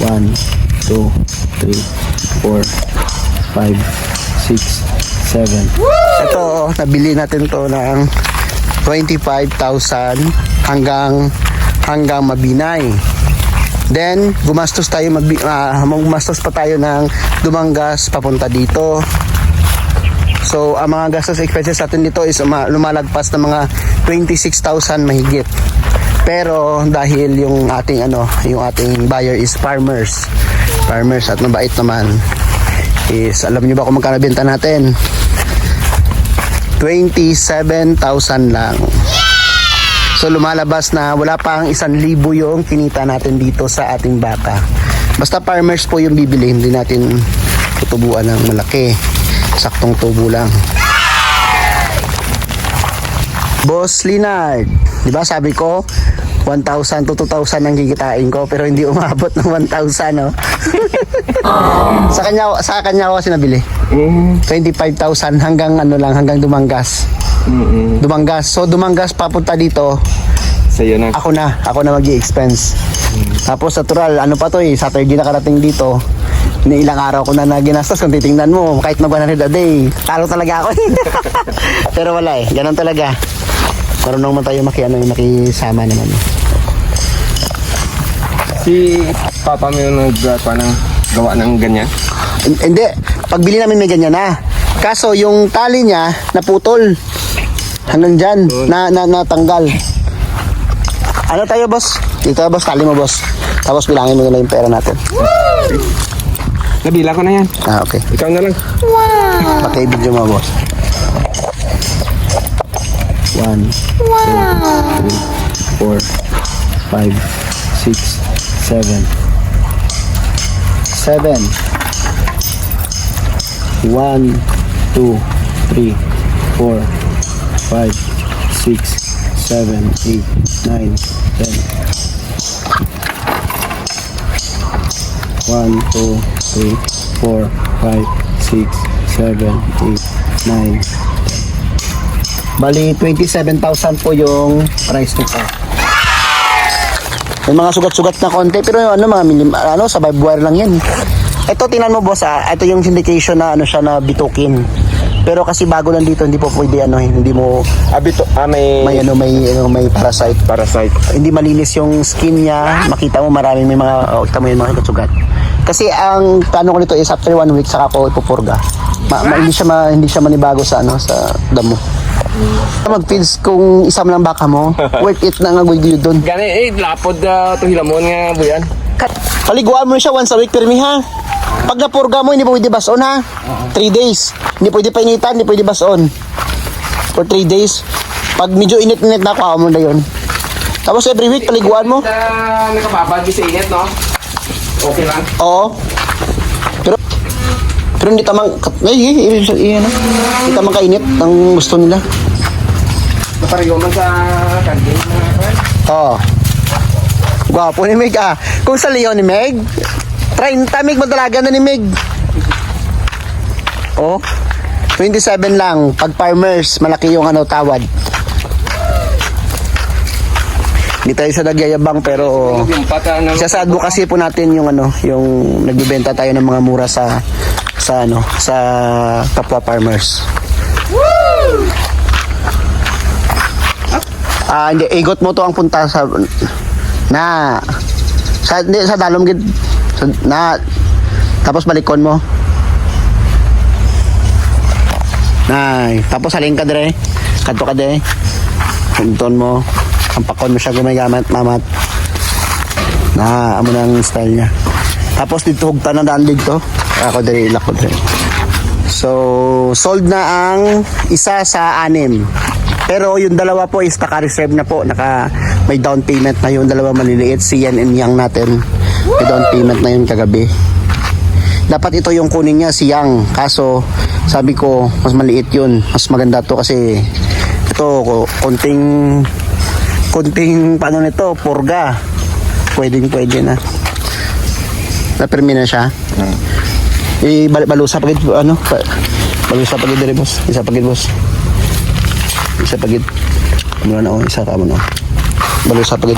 1, 2, 3, 4, 5, 6, 7. Ito, nabili natin to ng 25,000 hanggang hanggang Mabinay. Then, gumastos tayo, magbi, ah, gumastos pa tayo ng Dumangas papunta dito. So, ang mga gastos expenses natin dito is uma- lumalagpas ng mga 26,000 mahigit. Pero dahil yung ating ano, yung ating buyer is farmers. Farmers at mabait naman. Is alam niyo ba kung magkano benta natin? 27,000 lang. So lumalabas na wala pang isang libo yung kinita natin dito sa ating baka. Basta farmers po yung bibili, hindi natin tutubuan ng malaki. Saktong tubo lang. Boss Linard, di ba sabi ko, 1,000 to 2,000 ang kikitain ko pero hindi umabot ng 1,000 no. sa kanya sa kanya ako kasi nabili. 25,000 hanggang ano lang hanggang Dumangas. Dumangas. So Dumangas papunta dito, Sa'yo na. ako na, ako na mag-expense. Tapos natural, ano pa to eh, Saturday na karating dito. Ni ilang araw ko na na ginastos kung titingnan mo, kahit mag 100 a day, talo talaga ako. Pero wala eh, ganun talaga. Marunong man tayo maki, ano, makisama naman. Si Papa mo yung ng gawa ng ganyan. Hin- Hindi, pagbili namin may ganyan na. Kaso yung tali niya naputol. Hanggang dyan, na, na, natanggal. Ano tayo boss? Dito boss, tali mo boss. Tapos bilangin mo nila yung pera natin. Nabila ko na yan. Ah, okay. Ikaw na lang. Paki-video mo boss. One, two, three, four, five, six, seven. Seven. One, two, three, four, five, six, seven, eight, nine, ten. One, two, three, four, five, six, seven, eight, nine, Bali, 27,000 po yung price nito. May mga sugat-sugat na konti, pero yung ano, mga milim, ano, sa vibe wire lang yan. Ito, tingnan mo boss, ah, ito yung syndication na ano siya na bitukin. Pero kasi bago lang dito, hindi po pwede ano, hindi mo Abito, ah, may, may ano, may ano, may parasite. parasite. Hindi malinis yung skin niya. Makita mo maraming may mga, oh, kita mo yung mga sugat Kasi ang plano ko nito is after one week saka ko ipupurga. Ma, ma- hindi siya ma, hindi siya manibago sa ano sa damo. Mag-feeds kung isa lang baka mo, worth it na nga guyod doon. Gani, eh, lapod uh, to hilamon nga buyan. Paliguan mo siya once a week permi ha. Pag napurga mo, hindi pwede bason ha. 3 days. Hindi pwede painitan, hindi pwede bason. For 3 days. Pag medyo init-init na, kuha mo na yun. Tapos every week, paliguan mo. Na nakababad sa init, no? Okay lang. Oo. Pero hindi tamang ay, ay, ay, ay, ano? Hindi tamang kainit ang gusto nila. Napariyo man sa kantin. Oo. Gwapo ni Meg ah. Kung sa Leon ni Meg, 30 Meg madalaga na ni Meg. Oh. 27 lang. Pag farmers, malaki yung ano tawad. Hindi tayo sa nagyayabang pero. Isa sa advocacy po natin yung ano, yung nagbebenta tayo ng mga mura sa sa ano, sa kapwa farmers. Ah, hindi igot mo to ang punta sa na sa hindi, sa dalom gid na tapos balikon mo. Nay, tapos halin ka dire. Kadto ka dire. Punton mo. Ang pakon mo siya gumagamit mamat. Na, amo na ang style niya. Tapos dito hugta na daan dito. Ako dire ilak ko dire. So, sold na ang isa sa anim. Pero yung dalawa po is naka-reserve na po. Naka, may down payment na yung dalawa maliliit. Si Yan and Yang natin. May down payment na yun kagabi. Dapat ito yung kunin niya si Yang. Kaso, sabi ko, mas maliit yun. Mas maganda to kasi ito, konting konting paano nito, purga. Pwedeng pwede na. Napirmi na siya. Eh, bal balusa pagid, ano? Pa balusa pagid dire, boss. Isa pagid, boss. Isa pagid. Muna na, oh. Isa ka mo na. Balusa pagid.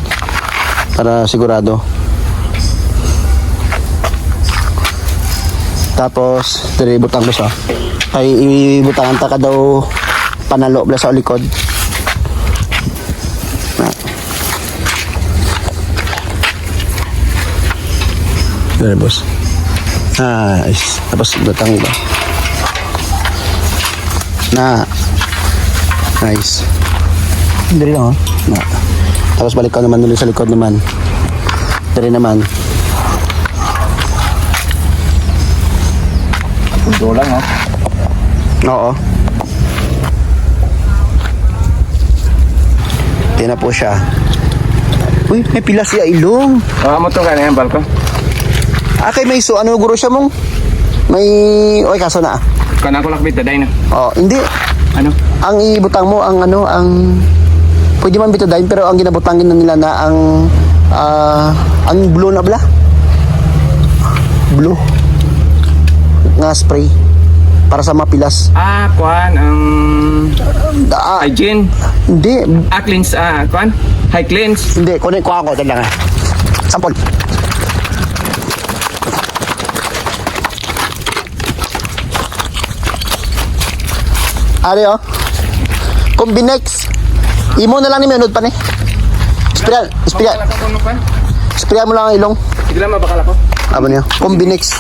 Para sigurado. Tapos, diri butang ba siya. Kay ibutangan ta ka daw panalo bla sa likod. Na. Diri boss. Nice. Tapos butang iba. Na. Nice. Diri lang oh. Na. Tapos balik ka naman ulit sa likod naman. Diri naman. Pundo lang, oh. Oo. Na po siya. Uy, may pila siya ilong. Ah, mo to ganyan, balko. Ah, kay may so, ano guro siya mong? May, oy, kaso na. ah. Kana ko lakbit, taday na. Oh, hindi. Ano? Ang ibutang mo, ang ano, ang, pwede man bitadayin, pero ang ginabutangin na nila na ang, ah, ang blue na bla? Blue. Nga spray. Para sa mapilas. Ah, kuan, ang... Ah, hygiene. hindi, Ah, cleanse, ah, kuan? High cleanse. Hindi, kunin ko ako. Ah. Sampol. Ari oh. Combinex. Imo na lang ni Menod pa ni. Spray, spray, spray mo lang ang ilong. Sige lang, mabakal ako. Amo niyo. Combinex.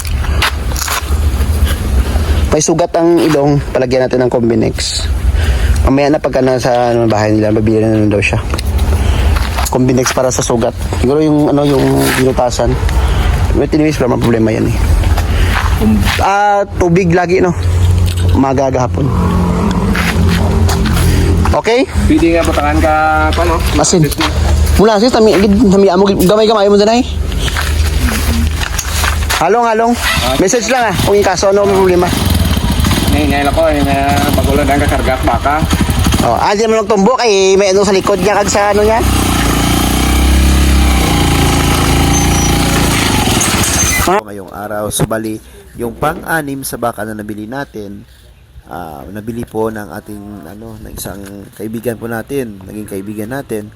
May sugat ang ilong, palagyan natin ng Combinex. Mamaya na pagka nasa ano, bahay nila, mabili na lang daw siya. Combinex para sa sugat. Siguro yung ano yung binutasan. May tiniwis pa problema yan eh. Ah, tubig lagi no. Magagahapon. Okay? Pwede nga butangan ka, kuan, oh. Asin. Mula sis tami tami amo gamay-gamay mo danay. Halong halong. Message lang ah kung yung kaso ano may problema. Ngayon, ngayon ako, eh, na pagulod ang kakarga at baka. Oh, ah, di mo lang tumbo kay may ano sa likod niya kag sa ano niya. ngayong araw. So bali, yung pang-anim sa baka na nabili natin, ah, nabili po ng ating ano, ng isang kaibigan po natin, naging kaibigan natin.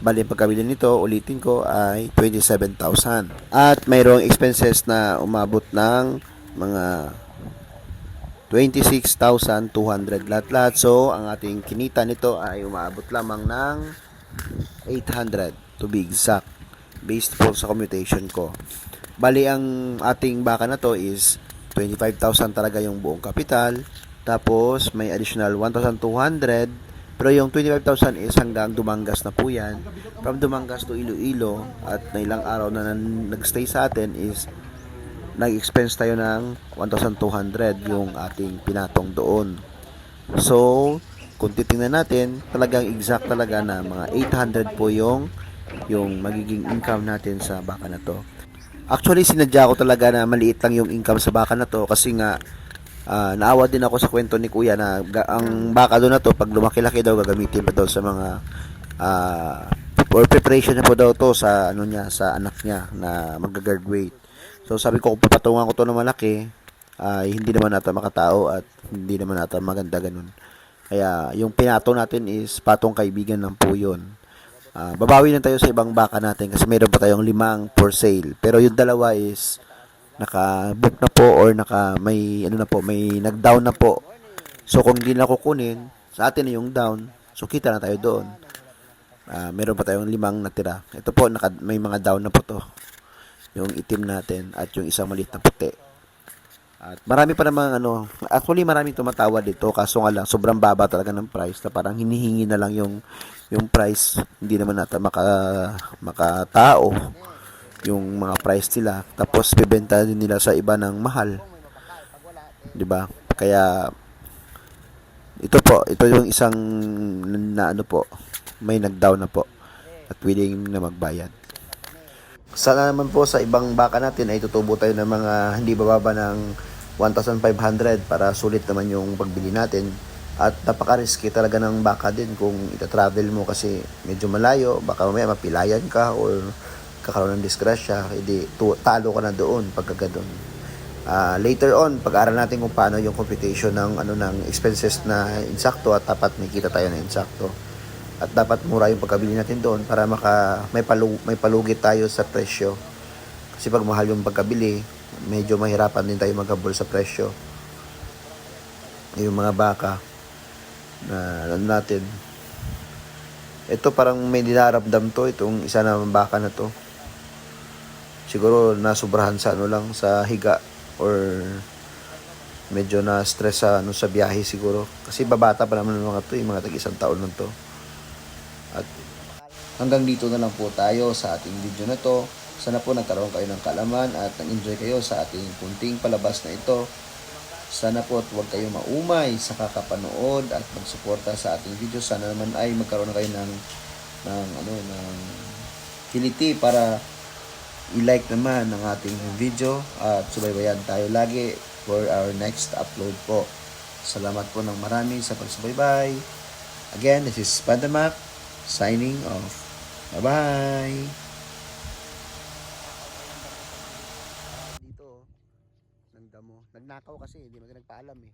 Bali, ang pagkabili nito, ulitin ko, ay 27,000. At mayroong expenses na umabot ng mga 26,200 lahat-lahat. So, ang ating kinita nito ay umaabot lamang ng 800 to be exact based po sa commutation ko. Bali ang ating baka na to is 25,000 talaga yung buong kapital. Tapos may additional 1,200 pero yung 25,000 is hanggang Dumangas na po yan. From Dumangas to Iloilo at na ilang araw na nagstay sa atin is nag-expense tayo ng 1,200 yung ating pinatong doon. So, kung titingnan natin, talagang exact talaga na mga 800 po yung yung magiging income natin sa baka na to. Actually, sinadya ko talaga na maliit lang yung income sa baka na to kasi nga ah, naawa din ako sa kwento ni Kuya na ang baka doon na to pag lumaki-laki daw gagamitin pa daw sa mga ah, or preparation na po daw to sa ano niya sa anak niya na mag-graduate. So sabi ko kung papatungan ko to na malaki ay hindi naman nata makatao at hindi naman nata maganda ganun. Kaya yung pinato natin is patong kaibigan ng po yun. Ah, babawi na tayo sa ibang baka natin kasi meron pa tayong limang for sale. Pero yung dalawa is naka-book na po or naka may ano na po, may nag-down na po. So kung hindi na kukunin, sa atin na yung down. So kita na tayo doon. Ah, meron pa tayong limang natira. Ito po naka, may mga down na po to. Yung itim natin at yung isang maliit na puti. At marami pa namang ano, actually maraming tumatawa dito kaso nga lang sobrang baba talaga ng price na parang hinihingi na lang yung yung price hindi naman nata maka makatao yung mga price nila tapos bebenta din nila sa iba ng mahal. 'di ba? Kaya ito po ito yung isang na ano po may nag-down na po at willing na magbayad. Sana naman po sa ibang baka natin ay tutubo tayo ng mga hindi bababa ng 1,500 para sulit naman yung pagbili natin. At napaka-risky talaga ng baka din kung ita-travel mo kasi medyo malayo, baka mamaya mapilayan ka or kakaroon ng disgrasya, hindi talo ka na doon pagka ganun. Ah, later on, pag-aaral natin kung paano yung computation ng ano ng expenses na insakto at dapat may kita tayo na insakto. At dapat mura yung pagkabili natin doon para maka may palu may palugit tayo sa presyo. Kasi pag mahal yung pagkabili, medyo mahirapan din tayo maghabol sa presyo. Yung mga baka na ano natin. Ito parang may dinaramdam to, itong isa na baka na to. Siguro nasubrahan sa ano lang, sa higa or medyo na stress sa ano sa biyahe siguro. Kasi babata pa naman ng mga to yung mga tag isang taon lang to. At hanggang dito na lang po tayo sa ating video na to. Sana po nagkaroon kayo ng kalaman at nag-enjoy kayo sa ating kunting palabas na ito. Sana po at huwag kayo maumay sa kakapanood at magsuporta sa ating video. Sana naman ay magkaroon kayo ng ng ano ng kiliti para i-like naman ang ating video at subaybayan tayo lagi for our next upload po. Salamat po ng marami sa pagsubaybay. Again, this is Pandamak signing off. Bye-bye! Dito, ng damo. Nagnakaw kasi, hindi mo nagpaalam eh.